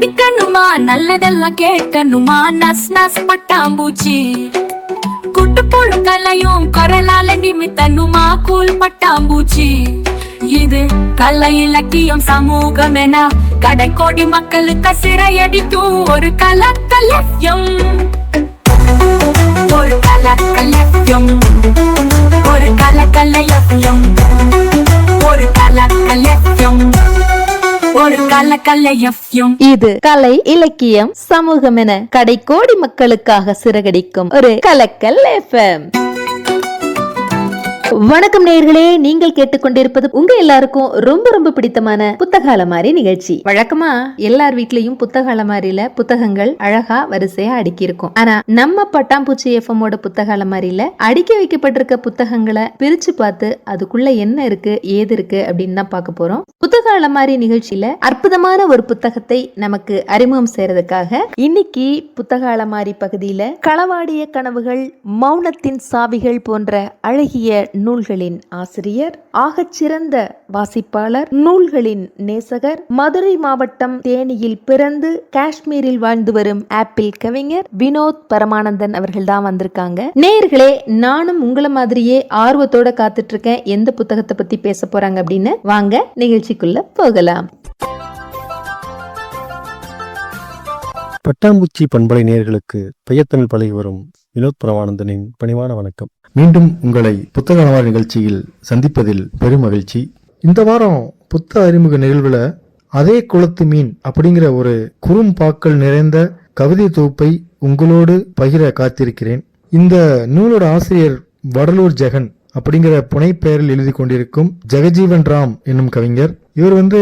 படிக்கணுமா? நல்லதெல்லாம் கேட்கணுமா? நஸ் நஸ் பட்டாம்பூச்சி. குட்டு புழுக்களையும் குரலால நிமித்தனுமா கூல் பட்டாம்பூச்சி. இது கலை இலக்கியம் சமூகம் என கடைக்கோடி மக்களுக்கு சிறையடிக்கும் ஒரு ஒரு கலக்கலயம். ஒரு கலக்கலயம். ஒரு கலக்கலயம். ஒரு கலக்கலயம். இது கலை இலக்கியம் சமூகம் என கடைக்கோடி மக்களுக்காக சிறகடிக்கும் ஒரு கலக்கல் எஃப்எம் வணக்கம் நேயர்களே நீங்கள் கேட்டுக்கொண்டிருப்பது உங்க எல்லாருக்கும் ரொம்ப ரொம்ப பிடித்தமான புத்தக அலமாரி நிகழ்ச்சி. வழக்கமா எல்லார் வீட்லயும் புத்தக அலமாரியில புத்தகங்கள் அழகா வரிசையா அடுக்கி இருக்கும் ஆனா நம்ம பட்டாம்பூச்சி எஃப்எம்மோட புத்தக அலமாரியில அடுக்கி வைக்கப்பட்டிருக்க புத்தகங்களை பிரிச்சு பார்த்து அதுக்குள்ள என்ன இருக்கு ஏது இருக்கு அப்படின்னு தான் பார்க்க போறோம். புத்தக அலமாரி நிகழ்ச்சியில அற்புதமான ஒரு புத்தகத்தை நமக்கு அறிமுகம் செய்யறதுக்காக இன்னைக்கு புத்தக அலமாரி பகுதியில களவாடிய கனவுகள் மௌனத்தின் சாவிகள் போன்ற அழகிய நூல்களின் ஆசிரியர் ஆகச்சிறந்த வாசிப்பாளர் நூல்களின் நேசகர் மதுரை மாவட்டம் தேனியில் பிறந்து காஷ்மீரில் வாழ்ந்து வரும் ஆப்பிள் கவிஞர் வினோத் பரமானந்தன் அவர்கள் தான் வந்திருக்காங்க. நேயர்களே நானும் உங்களை மாதிரியே ஆர்வத்தோட காத்துட்டு இருக்கேன் எந்த புத்தகத்தை பத்தி பேச போறாங்க அப்படின்னு? வாங்க நிகழ்ச்சிக்குள்ள போகலாம். பட்டாம்பூச்சி பண்பலை நேர்களுக்கு பெயர்த்தமிழ் பழகி வரும் வினோத் பிரமானந்தனின் பணிவான வணக்கம். மீண்டும் உங்களை புத்தக அலமாரி நிகழ்ச்சியில் சந்திப்பதில் பெருமகிழ்ச்சி. இந்த வாரம் புத்த அறிமுக நிகழ்வுல அதே குளத்து மீன் அப்படிங்கிற ஒரு குறும்பாக்கள் நிறைந்த கவிதை தொகுப்பை உங்களோடு பகிர காத்திருக்கிறேன். இந்த நூலோட ஆசிரியர் வடலூர் ஜெகன் அப்படிங்கிற புனைப்பெயரில் எழுதி கொண்டிருக்கும் ஜெகஜீவன் ராம் என்னும் கவிஞர். இவர் வந்து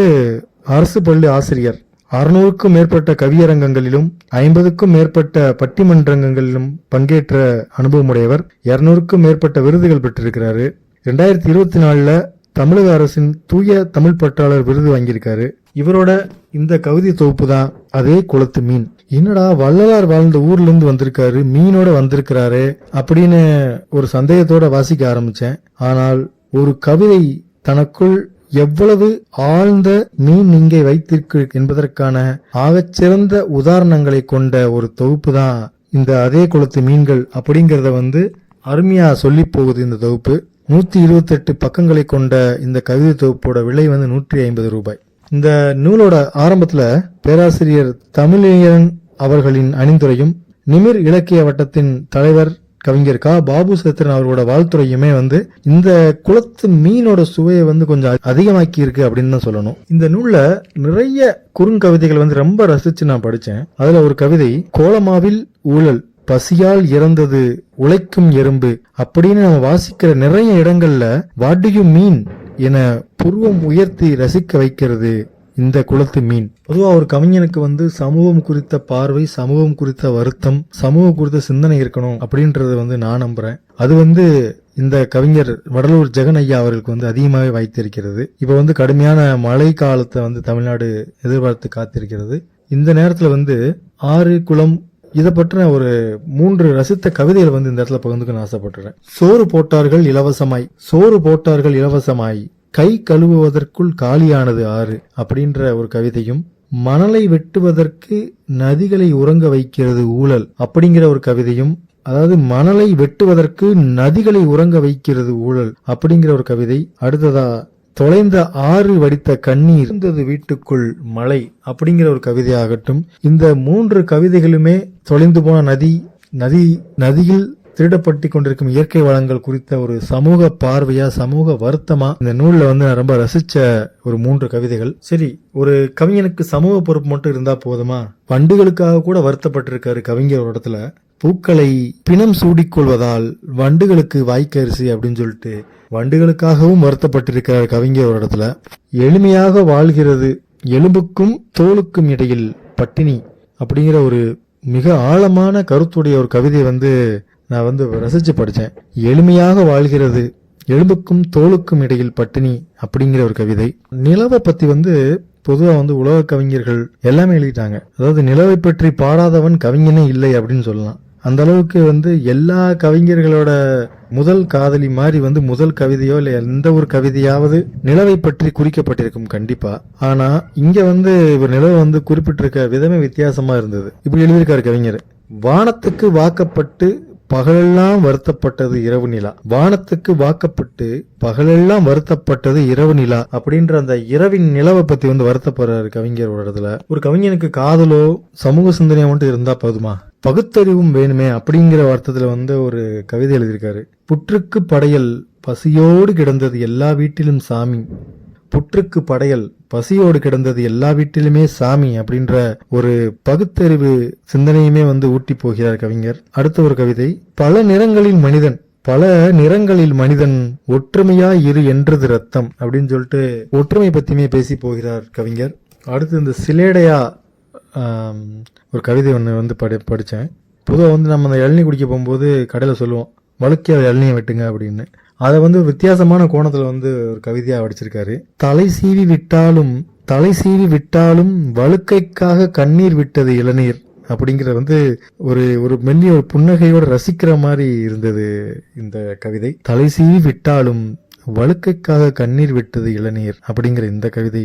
அரசு பள்ளி ஆசிரியர். அறுநூறுக்கும் மேற்பட்ட கவியரங்கங்களிலும் ஐம்பதுக்கும் மேற்பட்ட பட்டிமன்றங்களிலும் பங்கேற்ற அனுபவமுடையவர் இருநூறுக்கும் மேற்பட்ட விருதுகள் பெற்றிருக்கிறாரு. ரெண்டாயிரத்தி இருபத்தி நாலுல தமிழக அரசின் தூய தமிழ் பற்றாளர் விருது வாங்கியிருக்காரு. இவரோட இந்த கவிதை தொகுப்பு தான் அதே குளத்து மீன். என்னடா வள்ளலார் வாழ்ந்த ஊர்ல இருந்து வந்திருக்காரு மீனோட வந்திருக்கிறாரு அப்படின்னு ஒரு சந்தேகத்தோட வாசிக்க ஆரம்பிச்சேன். ஆனால் ஒரு கவிதை தனக்குள் எவ்வளவு ஆழ்ந்த மீன் இங்கே வைத்திருக்கு என்பதற்கான ஆகச்சிறந்த உதாரணங்களை கொண்ட ஒரு தொகுப்பு தான் இந்த அதே குளத்து மீன்கள் அப்படிங்கிறத வந்து அருமையா சொல்லி போகுது இந்த தொகுப்பு. நூத்தி இருபத்தெட்டு பக்கங்களை கொண்ட இந்த கவிதை தொகுப்போட விலை வந்து நூற்றி ஐம்பது ரூபாய். இந்த நூலோட ஆரம்பத்துல பேராசிரியர் தமிழியன் அவர்களின் அணிந்துரையும் நிமிர் இலக்கிய வட்டத்தின் தலைவர் கவிஞர் கா பாபு சத்ரன் அவர்களோட வாழ்த்துறையுமே வந்து இந்த குளத்து மீனோட சுவையை வந்து கொஞ்சம் அதிகமாக்கி இருக்கு அப்படின்னு தான் சொல்லணும். இந்த நூல்ல நிறைய குறுங்கவிதைகள் வந்து ரொம்ப ரசிச்சு நான் படிச்சேன். அதுல ஒரு கவிதை கோலமாவில் ஊழல் பசியால் இறந்தது உழைக்கும் எறும்பு அப்படின்னு நம்ம வாசிக்கிற நிறைய இடங்கள்ல வாட்டியும் மீன் என புருவம் உயர்த்தி ரசிக்க வைக்கிறது இந்த குளத்து மீன். பொதுவாக ஒரு கவிஞனுக்கு வந்து சமூகம் குறித்த பார்வை சமூகம் குறித்த வருத்தம் சமூகம் குறித்த சிந்தனை இருக்கணும் அப்படின்றத வந்து நான் நம்புறேன். அது வந்து இந்த கவிஞர் வடலூர் ஜெகன் ஐயா அவர்களுக்கு வந்து அதிகமாகவே வைத்திருக்கிறது இப்போ வந்து கடுமையான மழை காலத்தை வந்து தமிழ்நாடு எதிர்பார்த்து காத்திருக்கிறது. இந்த நேரத்தில் வந்து ஆறு குளம் இதை பற்றின ஒரு மூன்று ரசித்த கவிதைகள் வந்து இந்த இடத்துல பகிர்ந்துக்கணும்னு ஆசைப்பட்டுறேன். சோறு போட்டார்கள் இலவசமாய். சோறு போட்டார்கள் இலவசமாய். கை கழுவுவதற்குள் காலியானது ஆறு அப்படின்ற ஒரு கவிதையும் மணலை வெட்டுவதற்கு நதிகளை உறங்க வைக்கிறது ஊழல் அப்படிங்கிற ஒரு கவிதையும் அதாவது மணலை வெட்டுவதற்கு நதிகளை உறங்க வைக்கிறது ஊழல் அப்படிங்கிற ஒரு கவிதை. அடுத்ததா தொலைந்த ஆறு வடித்த கண்ணீர் இருந்தது வீட்டுக்குள் மலை அப்படிங்கிற ஒரு கவிதையாகட்டும். இந்த மூன்று கவிதைகளுமே தொலைந்து போன நதி நதி நதியில் திருடப்பட்டு கொண்டிருக்கும் இயற்கை வளங்கள் குறித்த ஒரு சமூக பார்வையா சமூக வருத்தமா? இந்த நூல்ல வந்து நான் ரொம்ப ரசிச்ச ஒரு மூன்று கவிதைகள். சரி ஒரு கவிஞனுக்கு சமூக பொறுப்பு மட்டும் இருந்தா போதுமா? வண்டுகளுக்காக கூட வருத்தப்பட்டிருக்காரு கவிஞர் ஒரு இடத்துல. பூக்களை பிணம் சூடிக்கொள்வதால் வண்டுகளுக்கு வாய்க்கரிசி அப்படின்னு சொல்லிட்டு வண்டுகளுக்காகவும் வருத்தப்பட்டிருக்கிறார் கவிஞர் ஒரு இடத்துல. எளிமையாக வாழ்கிறது எலும்புக்கும் தோலுக்கும் இடையில் பட்டினி அப்படிங்கிற ஒரு மிக ஆழமான கருத்துடைய ஒரு கவிதை வந்து நான் வந்து ரசித்து படித்தேன் எளிமையாக வாழ்கிறது எலும்புக்கும் தோலுக்கும் இடையில் பட்டினி அப்படிங்கிற ஒரு கவிதை. நிலவை பற்றி வந்து பொதுவாக வந்து உலக கவிஞர்கள் எல்லாமே எழுதிட்டாங்க. அதாவது நிலவை பற்றி பாடாதவன் கவிஞனே இல்லை அப்படின்னு சொல்லலாம். அந்த அளவுக்கு வந்து எல்லா கவிஞர்களோட முதல் காதலி மாதிரி வந்து முதல் கவிதையோ இல்லை எந்த ஒரு கவிதையாவது நிலவை பற்றி குறிக்கப்பட்டிருக்கும் கண்டிப்பா. ஆனா இங்க வந்து ஒரு நிலவு வந்து குறிப்பிட்டிருக்க விதமே வித்தியாசமா இருந்தது. இப்படி எழுதியிருக்காரு கவிஞர். வானத்துக்கு வாக்கப்பட்டு பகலெல்லாம் வருத்தப்பட்டது இரவு நிலா. வானத்துக்கு வாக்கப்பட்டு பகலெல்லாம் வருத்தப்பட்டது இரவு நிலா அப்படின்ற அந்த இரவின் நிலவை பத்தி வந்து வருத்தப்படுறாரு கவிஞரோட இடத்துல. ஒரு கவிஞனுக்கு காதலோ சமூக சிந்தனையோ மட்டும் இருந்தா போதுமா? பகுத்தறிவும் வேணுமே அப்படிங்கிற அர்த்தத்துல வந்து ஒரு கவிதை எழுதியிருக்காரு. புற்றுக்கு படையல் பசியோடு கிடந்தது எல்லா வீட்டிலும் சாமி. புற்றுக்கு படையல் பசியோடு கிடந்தது எல்லா வீட்டிலுமே சாமி அப்படின்ற ஒரு பகுத்தறிவு சிந்தனையுமே வந்து ஊட்டி போகிறார் கவிஞர். அடுத்த ஒரு கவிதை பல நிறங்களில் மனிதன் பல நிறங்களில் மனிதன் ஒற்றுமையா இரு என்றது ரத்தம் அப்படின்னு சொல்லிட்டு ஒற்றுமை பத்தியுமே பேசி போகிறார் கவிஞர். அடுத்து இந்த சிலேடையா ஒரு கவிதை ஒன்று வந்து படி படித்தேன். பொதுவாக வந்து நம்ம அந்த இளநீ குடிக்க போகும்போது கடையில் சொல்லுவோம் வழுக்கி அதை இளநியை வெட்டுங்க அப்படின்னு. அதை வந்து வித்தியாசமான கோணத்தில் வந்து ஒரு கவிதையாக வடிச்சிருக்காரு. தலை சீவி விட்டாலும் தலை சீவி விட்டாலும் வழுக்கைக்காக கண்ணீர் விட்டது இளநீர் அப்படிங்கிற வந்து ஒரு ஒரு மெல்லிய ஒரு புன்னகையோடு ரசிக்கிற மாதிரி இருந்தது இந்த கவிதை. தலை சீவி விட்டாலும் வழுக்கைக்காக கண்ணீர் விட்டது இளநீர் அப்படிங்கிற இந்த கவிதை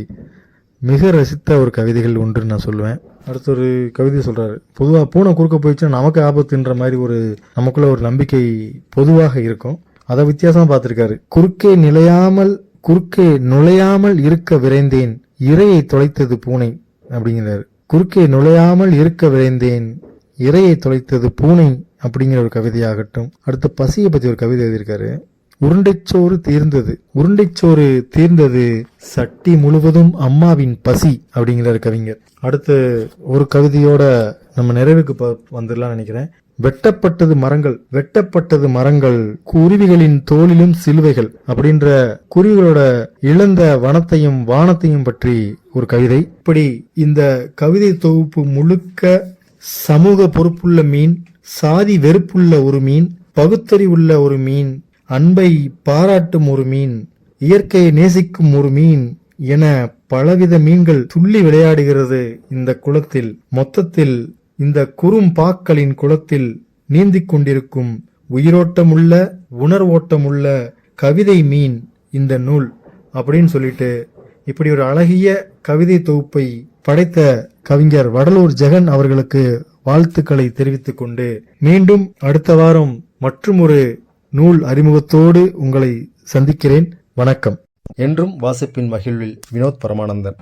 மிக ரசித்த ஒரு கவிதைகள் ஒன்று நான் சொல்லுவேன். அடுத்த ஒரு கவிதை சொல்கிறாரு பொதுவாக பூனை குறுக்க போயிடுச்சுன்னா நமக்கு ஆபத்துன்ற மாதிரி ஒரு நமக்குள்ள ஒரு நம்பிக்கை பொதுவாக இருக்கும். அதை வித்தியாசமா பார்த்திருக்காரு. குறுக்கே நிலையாமல் குறுக்கே நுழையாமல் இருக்க விரைந்தேன் இரையை தொலைத்தது பூனை அப்படிங்கிறாரு. குறுக்கே நுழையாமல் இருக்க விரைந்தேன் இரையை தொலைத்தது பூனை அப்படிங்கிற ஒரு கவிதையாகட்டும். அடுத்து பசியை பத்தி ஒரு கவிதை எழுதியிருக்காரு. உருண்டைச்சோறு தீர்ந்தது உருண்டைச்சோறு தீர்ந்தது சட்டி முழுவதும் அம்மாவின் பசி அப்படிங்கிறார் கவிஞர். அடுத்து ஒரு கவிதையோட நம்ம நிறைவுக்கு ப- வந்துடலாம் நினைக்கிறேன். வெட்டப்பட்டது மரங்கள் வெட்டப்பட்டது மரங்கள் குருவிகளின் தோளிலும் சிலுவைகள் அப்படின்ற குருவிகளோட இழந்த வனத்தையும் வானத்தையும் பற்றி ஒரு கவிதை. இப்படி இந்த கவிதை தொகுப்பு முழுக்க சமூக பொறுப்புள்ள மீன் சாதி வெறுப்புள்ள ஒரு மீன் பகுத்தறிவுள்ள ஒரு மீன் அன்பை பாராட்டும் ஒரு மீன் இயற்கையை நேசிக்கும் ஒரு மீன் என பலவித மீன்கள் துள்ளி விளையாடுகிறது இந்த குளத்தில். மொத்தத்தில் இந்த குறும்பாக்களின் குளத்தில் நீந்திக் கொண்டிருக்கும் உயிரோட்டமுள்ள உணர்வோட்டமுள்ள கவிதை மீன் இந்த நூல் அப்படின்னு சொல்லிட்டு இப்படி ஒரு அழகிய கவிதை தொகுப்பை படைத்த கவிஞர் வடலூர் ஜெகன் அவர்களுக்கு வாழ்த்துக்களை தெரிவித்துக் கொண்டு மீண்டும் அடுத்த வாரம் மற்றும் ஒரு நூல் அறிமுகத்தோடு உங்களை சந்திக்கிறேன். வணக்கம். என்றும் வாசிப்பின் மகிழ்வில் வினோத் பரமானந்தன்.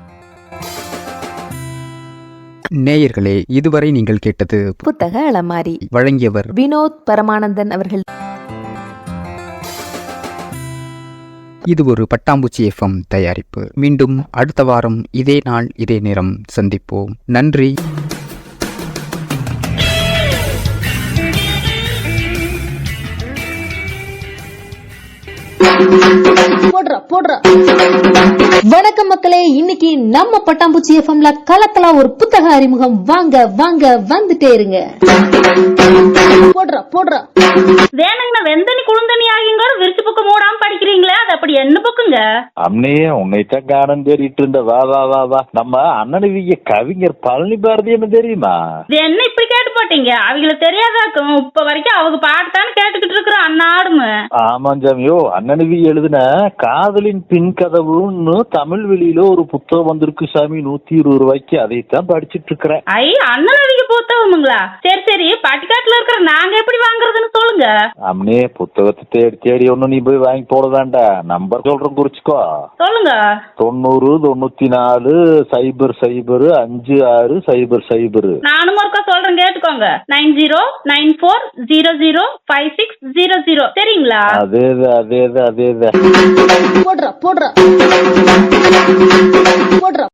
நேயர்களே இதுவரை நீங்கள் கேட்டது புத்தக அலமாரி வழங்கியவர் வினோத் பரமானந்தன் அவர்கள். இது ஒரு பட்டாம்பூச்சி எஃப்எம் தயாரிப்பு. மீண்டும் அடுத்த வாரம் இதே நாள் இதே நேரம் சந்திப்போம். நன்றி. போடுறா போடுறா. வணக்கம் மக்களே இன்னைக்கு நம்ம பட்டாம்பூச்சி எஃப்எம்ல கலக்கலா ஒரு புத்தக அறிமுகம். வாங்க வாங்க வந்துட்டே இருங்க. போடுறா போடுறா. வேணுங்கண்ணா வெந்தனி குளுந்தனி ஆகியோட விரிச்சு பக்கம் மூடாம படிக்கிறீங்களே அது அப்படி என்ன பக்குங்க? அம்னே உன்னைத்தான் காணும் தேடிட்டு இருந்த வா வா வா வா. நம்ம அண்ணனுவிய கவிஞர் பழனி பாரதி என்ன தெரியுமா? இது என்ன இப்படி கேட்டு போட்டீங்க? அவங்களுக்கு தெரியாதாக்கும். இப்ப வரைக்கும் அவங்க பாட்டுத்தானே கேட்டுக்கிட்டு இருக்கிறோம் அன்னாடுமு ஆமாம் சாமியோ அண்ணனுவி எழுதின காதலின் பின் கதவுன்னு தமிழ் வெளியில ஒரு புத்தகம் வந்திருக்கு சாமி நூத்தி இருபது ரூபாய்க்கு. அதைத்தான் படிச்சிட்டு இருக்கிறேன் ஐ அண்ணன் அவங்க புத்தகமுங்களா? சரி சரி. பட்டிக்காட்டுல இருக்கிற நாங்க எப்படி வாங்குறதுன்னு சொல்லுங்க. அம்னே புத்தகத்தை தேடி தேடி ஒன்னும் நீ போய் வாங்கி போட வேண்டாம் நம்பர் சொல்றேன் குறிச்சுக்கோ. சொல்லுங்க. தொண்ணூறு தொண்ணூத்தி நாலு சைபர் சைபர் அஞ்சு ஆறு சைபர் சைபர். நானும் ஒருக்கா சொல்றேன் கேட்டுக்கோங்க. Nine zero nine four zero zero five six zero zero. சரிங்களா? அதேதான் அதேதான் அதேதான். போடுறா போடுறா. போடுறோம்